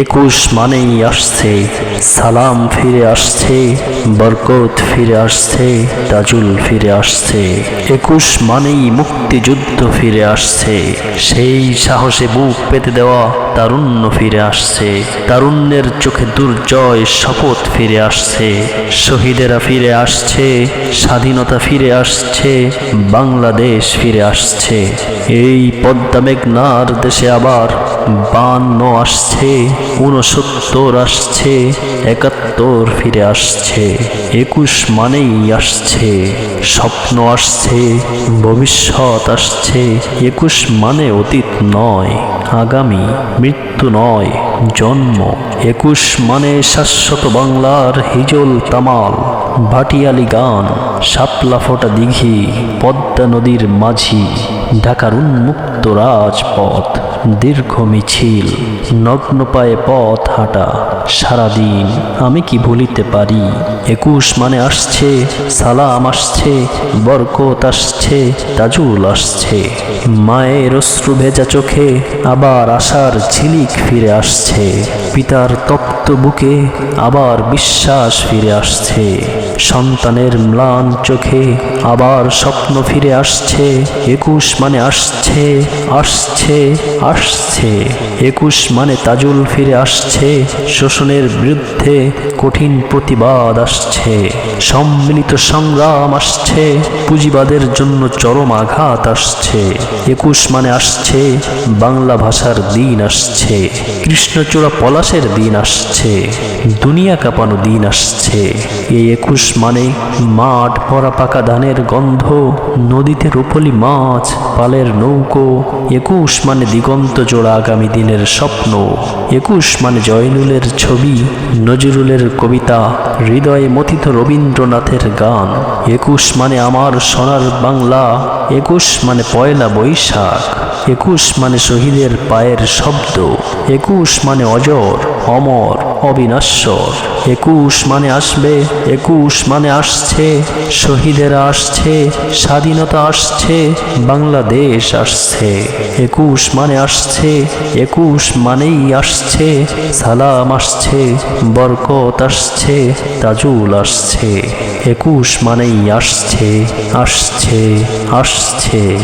একুশ মানেই আসছে। সালাম ফিরে আসছে, বরকত ফিরে আসছে, তাজুল ফিরে আসছে, একুশ মানেই মুক্তিযুদ্ধ ফিরে আসছে, সেই সাহসে বুক পেতে দেওয়া তারুণ্য ফিরে আসছে, তারুণ্যের চোখে দুর্জয় শপথ ফিরে আসছে, শহীদেরা ফিরে আসছে, স্বাধীনতা ফিরে আসছে, বাংলাদেশ ফিরে আসছে, এই পদ্মা মেঘনার দেশে আবার বান্ন আসছে, ঊনসত্তর আসছে একাত্তর ফিরে আসছে, একুশ মানেই আসছে, স্বপ্ন আসছে, ভবিষ্যৎ আসছে, একুশ মানে অতীত নয়, আগামী মৃত্যু নয়, জন্ম, একুশ মানে শাশ্বত বাংলার হিজল তামাল, ভাটিয়ালি গান, শাপলা ফোটা দিঘি, পদ্মা নদীর মাঝি, ঢাকার উন্মুক্ত রাজপথ। দীর্ঘ মিছিল, নগ্ন পায়ে পথ হাঁটা, সারাদিন আমি কি ভুলিতে পারি? একুশ মানে আসছে, সালাম আসছে, বরকত আসছে, তাজুল আসছে। মায়ের অশ্রু ভেজা চোখে আবার আশার ঝিলিক ফিরে আসছে। পিতার তপ্ত বুকে আবার বিশ্বাস ফিরে আসছে। সন্তানের ম্লান চোখে আবার স্বপ্ন ফিরে আসছে। একুশ মানে আসছে আসছে আসছে। একুশ মানে তাজুল ফিরে আসছে। শোষণের বিরুদ্ধে কঠিন প্রতিবাদ আসছে। সম্মিলিত সংগ্রাম আসছে, পুঁজিবাদের জন্য চরম আঘাত আসছে। একুশ মানে আসছে, বাংলা ভাষার দিন আসছে, কৃষ্ণচূড়া পলাশের দিন আসছে, দুনিয়া কাঁপানো দিন আসছে। এই একুশ মানে মাঠ পরা পাকা ধানের গন্ধ, নদীতে রূপলি মাছ, পালের নৌকো। একুশ মানে দিগন্ত জোড়া আগামী দিনের স্বপ্ন। একুশ মানে জয়নুলের ছবি, নজরুলের কবিতা, হৃদয়ে মথিত রবীন্দ্রনাথের গান। একুশ মানে আমার সোনার বাংলা, একুশ মানে পয়লা বৈশাখ, একুশ মানে শহীদের পায়ের শব্দ, একুশ মানে অজর। অমর, অবিনশ্বর। একুশ মানে আসবে, একুশ মানে আসছে, শহীদেরা আসছে, স্বাধীনতা আসছে, বাংলাদেশ আসছে। একুশ মানে আসছে, একুশ মানেই আসছে, সালাম আসছে, বরকত আসছে, তাজুল আসছে। একুশ মানেই আসছে আসছে আসছে।